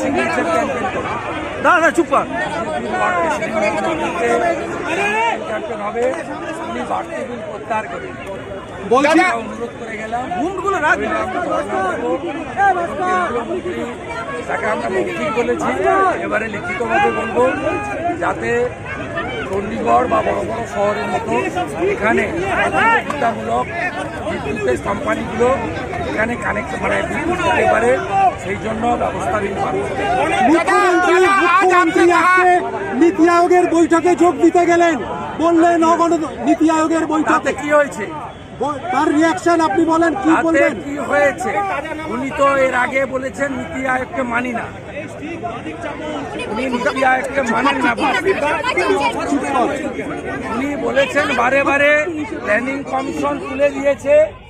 Signature না না চুপ ক্যাম্পেইন হবে উনি বাড়তি বিল প্রত্যাহার বলছি অনুরোধ করে গেলামগুলো রাখ তাকে আমরা মৌখিক বলেছি এবারে লিখিতভাবে বলব যাতে চণ্ডীগড় বা বড় বড় শহরের মতো এখানে প্রতিযোগিতামূলক বিদ্যুতের কোম্পানিগুলো এখানে কানেক্ট মানে দিতে পারে সেই জন্য ব্যবস্থা নিতে পারবে মুখ্যমন্ত্রী মুখ্যমন্ত্রী আজকে নীতি আয়োগের বৈঠকে যোগ দিতে গেলেন। বললেন অগণ নীতি আয়োগের বৈঠকে। কি হয়েছে? তার রিয়াকশন আপনি বলেন কি বলবেন? কি হয়েছে? উনি তো এর আগে বলেছেন নীতি আয়োগকে মানি না। উনি নীতি আয়োগকে মানেন না উনি বলেছেন বারে বারে প্ল্যানিং কমিশন তুলে দিয়েছে।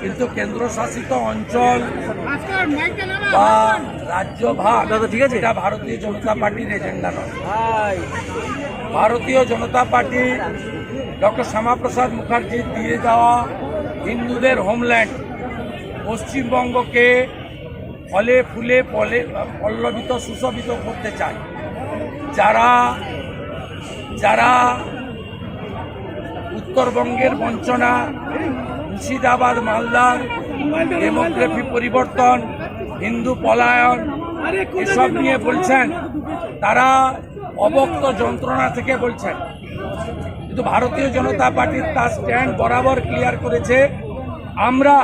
কিন্তু কেন্দ্রশাসিত অঞ্চল বা রাজ্য ভাগ ঠিক আছে। এটা ভারতীয় জনতা পার্টির এজেন্ডা নয়। ভারতীয় জনতা পার্টি ডক্টর শ্যামাপ্রসাদ মুখার্জির দিয়ে দেওয়া হিন্দুদের হোমল্যান্ড পশ্চিমবঙ্গকে ফলে ফুলে পলে পল্লবিত সুশোভিত করতে চায়। যারা যারা উত্তরবঙ্গের বঞ্চনা মুর্শিদাবাদ মালদার ডেমোগ্রাফি পরিবর্তন, হিন্দু পলায়ন, এসব নিয়ে বলছেন। তারা অবক্ত যন্ত্রণা থেকে বলছেন। কিন্তু ভারতীয় জনতা পার্টির তার স্ট্যান্ড বরাবর ক্লিয়ার করেছে, আমরা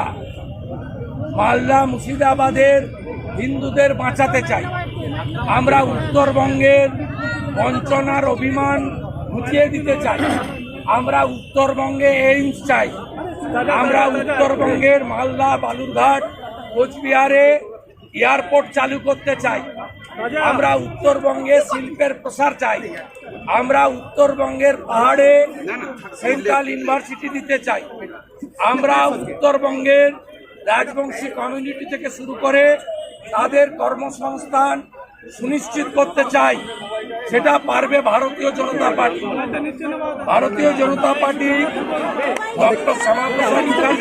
মালদা, মুর্শিদাবাদের হিন্দুদের বাঁচাতে চাই। আমরা উত্তরবঙ্গের বঞ্চনার অভিমান ঘুচিয়ে দিতে চাই। আমরা উত্তরবঙ্গে এইমস চাই। আমরা উত্তরবঙ্গের মালদা, বালুরঘাট, কোচবিহারে এয়ারপোর্ট চালু করতে চাই। আমরা উত্তরবঙ্গে শিল্পের প্রসার চাই। আমরা উত্তরবঙ্গের পাহাড়ে সেন্ট্রাল ইউনিভার্সিটি দিতে চাই। আমরা উত্তরবঙ্গের রাজবংশী কমিউনিটি থেকে শুরু করে তাদের কর্মসংস্থান সুনিশ্চিত করতে চাই। সেটা পারবে ভারতীয় জনতা পার্টি। ভারতীয় জনতা পার্টি ডক্টর শ্যামাপ্রসাদ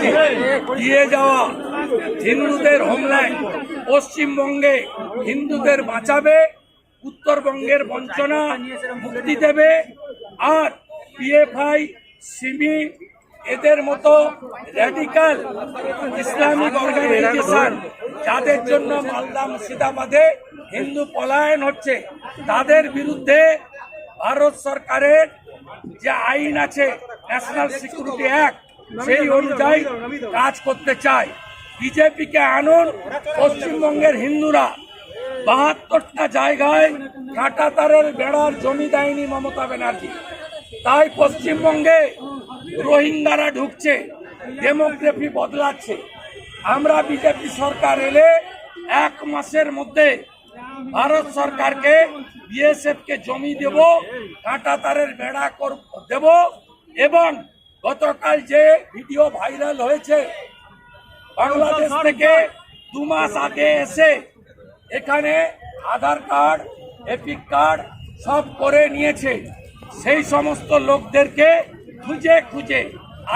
দিয়ে যাওয়া হিন্দুদের হোমল্যান্ড পশ্চিমবঙ্গে হিন্দুদের বাঁচাবে, উত্তরবঙ্গের বঞ্চনা মুক্তি দেবে, আর পিএফআই সিমি, এদের মতো র্যাডিক্যাল ইসলামিক অর্গানাইজেশন যাদের জন্য মালদা, মুর্শিদাবাদে হিন্দু পলায়ন হচ্ছে, তাদের বিরুদ্ধে ভারত সরকারের যে আইন আছে ন্যাশনাল সিকিউরিটি অ্যাক্ট সেই অনুযায়ী কাজ করতে চায়। বিজেপিকে আনুন পশ্চিমবঙ্গের হিন্দুরা। বাহাত্তরটা জায়গায় কাঁটাতারের বেড়ার জমি দেয়নি মমতা ব্যানার্জি। তাই পশ্চিমবঙ্গে রোহিঙ্গারা ঢুকছে ডেমোগ্রাফি বদলাচ্ছে। আমরা বিজেপি সরকার এলে এক মাসের মধ্যে ভারত সরকারকে বিএসএফ কে জমি দেব কাঁটা তারের বেড়া দেব এবং গতকাল যে ভিডিও ভাইরাল হয়েছে বাংলাদেশ থেকে দু মাস আগে এসে এখানে আধার কার্ড এপিক কার্ড সব করে নিয়েছে। সেই সমস্ত লোকদেরকে খুঁজে খুঁজে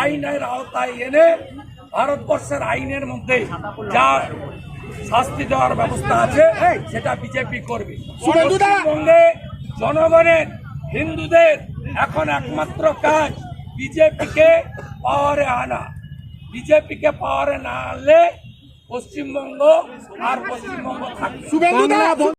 আইনের আওতায় এনে ভারতবর্ষের আইনের মধ্যে যা শাস্তি দেওয়ার ব্যবস্থা আছে সেটা বিজেপি করবে। পশ্চিমবঙ্গে জনগণের হিন্দুদের এখন একমাত্র কাজ বিজেপিকে পাওয়ারে আনা। বিজেপিকে পাওয়ারে না আনলে পশ্চিমবঙ্গ আর পশ্চিমবঙ্গ থাকবে